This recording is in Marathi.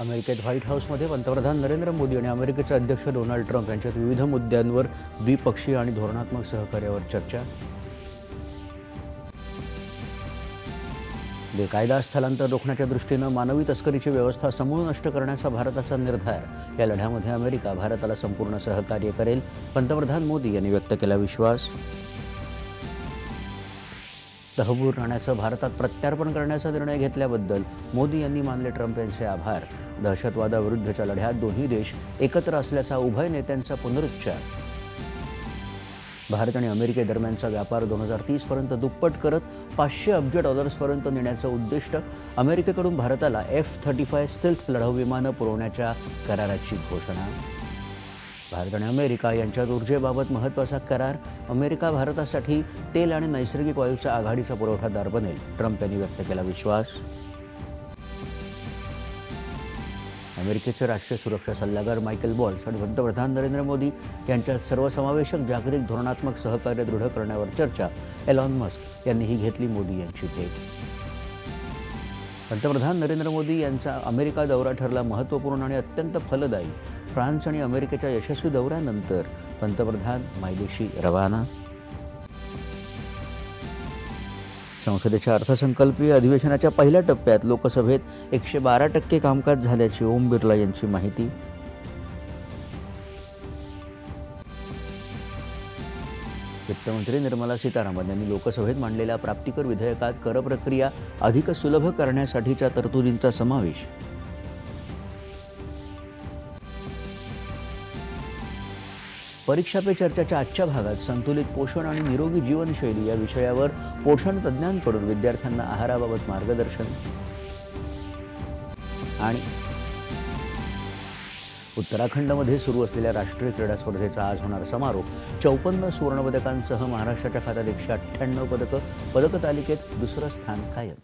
अमेरिकेत व्हाईट हाऊसमध्ये पंतप्रधान नरेंद्र मोदी आणि अमेरिकेचे अध्यक्ष डोनाल्ड ट्रम्प यांच्यात विविध मुद्द्यांवर द्विपक्षीय आणि धोरणात्मक सहकार्यावर चर्चा. बेकायदा स्थलांतर रोखण्याच्या दृष्टीनं मानवी तस्करीची व्यवस्था समूळ नष्ट करण्याचा भारताचा निर्धार. या लढ्यामध्ये अमेरिका भारताला संपूर्ण सहकार्य करेल पंतप्रधान मोदी यांनी व्यक्त केला विश्वास. तहबूर राहण्याचं भारतात प्रत्यार्पण करण्याचा निर्णय घेतल्याबद्दल मोदी यांनी मानले ट्रम्प यांचे आभार. दहशतवादाविरुद्धच्या लढ्यात दोन्ही देश एकत्र असल्याचा उभय नेत्यांचा पुनरुच्चार. भारत आणि अमेरिकेदरम्यानचा व्यापार दोन हजार तीसपर्यंत दुप्पट करत पाचशे अब्ज डॉलर्सपर्यंत नेण्याचं उद्दिष्ट अमेरिकेकडून भारताला एफ थर्टी फाय स्टेल्थ लढाऊ विमानं पुरवण्याच्या कराराची घोषणा. भारत आणि अमेरिका यांच्यात ऊर्जेबाबत महत्त्वाचा करार अमेरिका भारतासाठी तेल आणि नैसर्गिक वायूचा आघाडीचा पुरवठादार बनेल ट्रम्प यांनी व्यक्त केला विश्वास. अमेरिकेचे राष्ट्रीय सुरक्षा सल्लागार मायकेल बॉल्स आणि पंतप्रधान नरेंद्र मोदी यांच्यात सर्वसमावेशक जागतिक धोरणात्मक सहकार्य दृढ करण्यावर चर्चा. एलॉन मस्क यांनीही घेतली मोदी यांची भेट. पंतप्रधान नरेंद्र मोदी यांचा अमेरिका दौरा ठरला महत्त्वपूर्ण आणि अत्यंत फलदायी. फ्रान्स आणि अमेरिकेच्या यशस्वी दौऱ्यानंतर पंतप्रधान मायदेशी रवाना. संसदेच्या अर्थसंकल्पीय अधिवेशनाच्या पहिल्या टप्प्यात लोकसभेत एकशे बारा टक्के कामकाज झाल्याची ओम बिर्ला यांची माहिती. वित्तमंत्री निर्मला सीतारामन यांनी लोकसभेत मांडलेल्या प्राप्तिकर विधेयकात कर प्रक्रिया अधिक सुलभ करण्यासाठीच्या तरतुदींचा समावेश. परीक्षा पे चर्चाच्या आजच्या भागात संतुलित पोषण आणि निरोगी जीवनशैली या विषयावर पोषण तज्ज्ञांकडून विद्यार्थ्यांना आहाराबाबत मार्गदर्शन आणि उत्तराखंडमध्ये सुरू असलेल्या राष्ट्रीय क्रीडा स्पर्धेचा आज होणार समारोप. चौपन्न सुवर्णपदकांसह महाराष्ट्राच्या खात्यात एकशे अठ्ठ्याण्णव पदकं पदक तालिकेत दुसरं स्थान कायम.